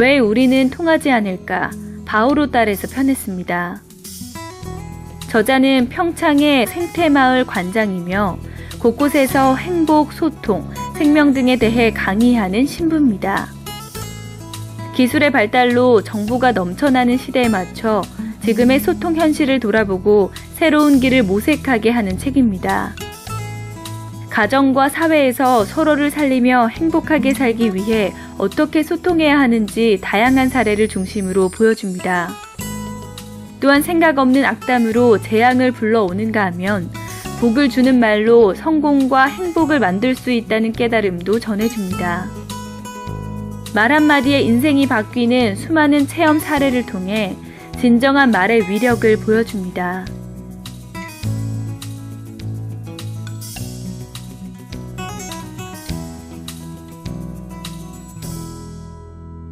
왜 우리는 통하지 않을까? 바오로 딸에서 편했습니다. 저자는 평창의 생태마을 관장이며 곳곳에서 행복, 소통, 생명 등에 대해 강의하는 신부입니다. 기술의 발달로 정보가 넘쳐나는 시대에 맞춰 지금의 소통 현실을 돌아보고 새로운 길을 모색하게 하는 책입니다. 가정과 사회에서 서로를 살리며 행복하게 살기 위해 어떻게 소통해야 하는지 다양한 사례를 중심으로 보여줍니다. 또한 생각 없는 악담으로 재앙을 불러오는가 하면 복을 주는 말로 성공과 행복을 만들 수 있다는 깨달음도 전해줍니다. 말 한마디에 인생이 바뀌는 수많은 체험 사례를 통해 진정한 말의 위력을 보여줍니다.